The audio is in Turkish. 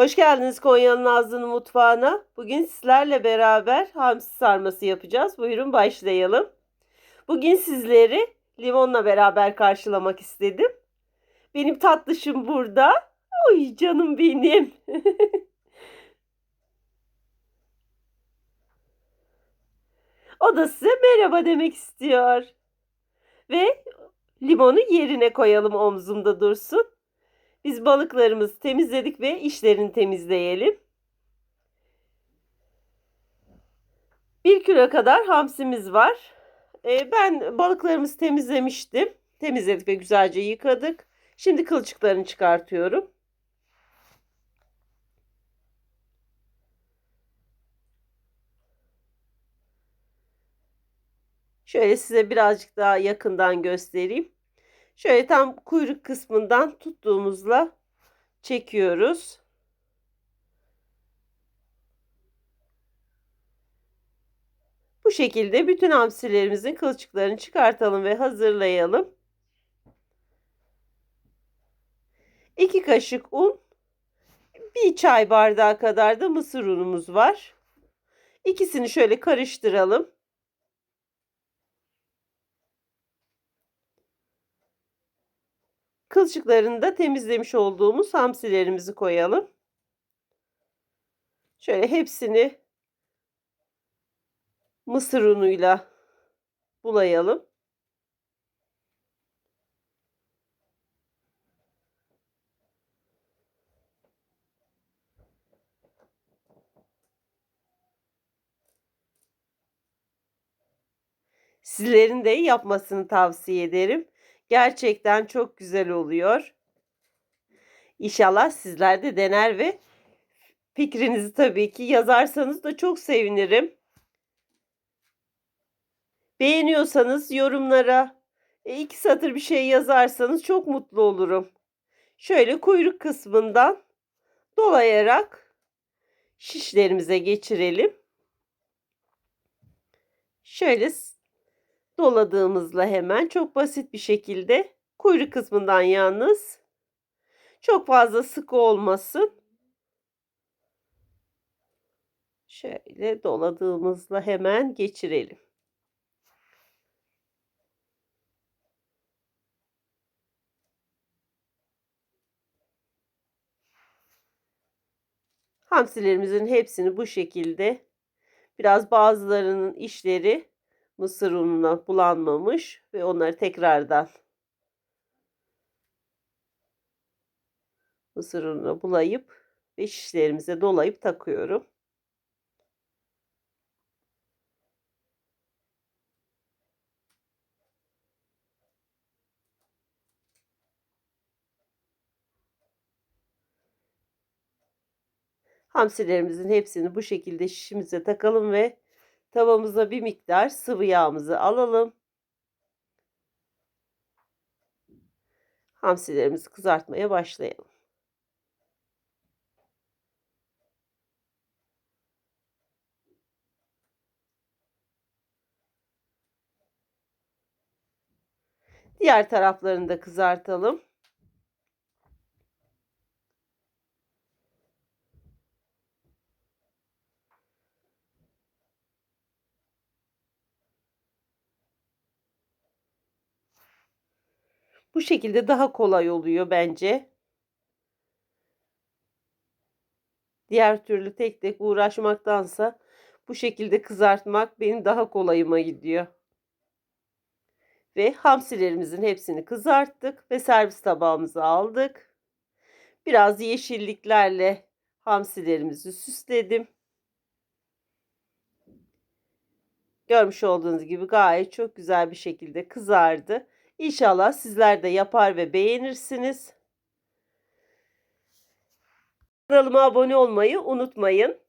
Hoş geldiniz Konya'nın Nazlı'nın mutfağına. Bugün sizlerle beraber hamsi sarması yapacağız. Buyurun başlayalım. Bugün sizleri limonla beraber karşılamak istedim. Benim tatlışım burada. Oy canım benim. o da size merhaba demek istiyor. Ve limonu yerine koyalım omzumda dursun. Biz balıklarımızı temizledik ve işlerini temizleyelim. Bir kilo kadar hamsimiz var. Ee, ben balıklarımızı temizlemiştim. Temizledik ve güzelce yıkadık. Şimdi kılçıklarını çıkartıyorum. Şöyle size birazcık daha yakından göstereyim. Şöyle tam kuyruk kısmından tuttuğumuzla çekiyoruz. Bu şekilde bütün hamsilerimizin kılçıklarını çıkartalım ve hazırlayalım. 2 kaşık un, bir çay bardağı kadar da mısır unumuz var. İkisini şöyle karıştıralım. Kılçıklarını da temizlemiş olduğumuz hamsilerimizi koyalım. Şöyle hepsini mısır unuyla bulayalım. Sizlerin de yapmasını tavsiye ederim. Gerçekten çok güzel oluyor. İnşallah sizler de dener ve fikrinizi tabii ki yazarsanız da çok sevinirim. Beğeniyorsanız yorumlara e, iki satır bir şey yazarsanız çok mutlu olurum. Şöyle kuyruk kısmından dolayarak şişlerimize geçirelim. Şöyle doladığımızla hemen çok basit bir şekilde kuyruk kısmından yalnız çok fazla sıkı olmasın. Şöyle doladığımızla hemen geçirelim. Hamsilerimizin hepsini bu şekilde biraz bazılarının işleri mısır ununa bulanmamış ve onları tekrardan mısır ununa bulayıp ve şişlerimize dolayıp takıyorum. Hamsilerimizin hepsini bu şekilde şişimize takalım ve tavamıza bir miktar sıvı yağımızı alalım. Hamsilerimizi kızartmaya başlayalım. Diğer taraflarını da kızartalım. Bu şekilde daha kolay oluyor bence. Diğer türlü tek tek uğraşmaktansa bu şekilde kızartmak benim daha kolayıma gidiyor. Ve hamsilerimizin hepsini kızarttık ve servis tabağımıza aldık. Biraz yeşilliklerle hamsilerimizi süsledim. Görmüş olduğunuz gibi gayet çok güzel bir şekilde kızardı. İnşallah sizler de yapar ve beğenirsiniz. Kanalıma abone olmayı unutmayın.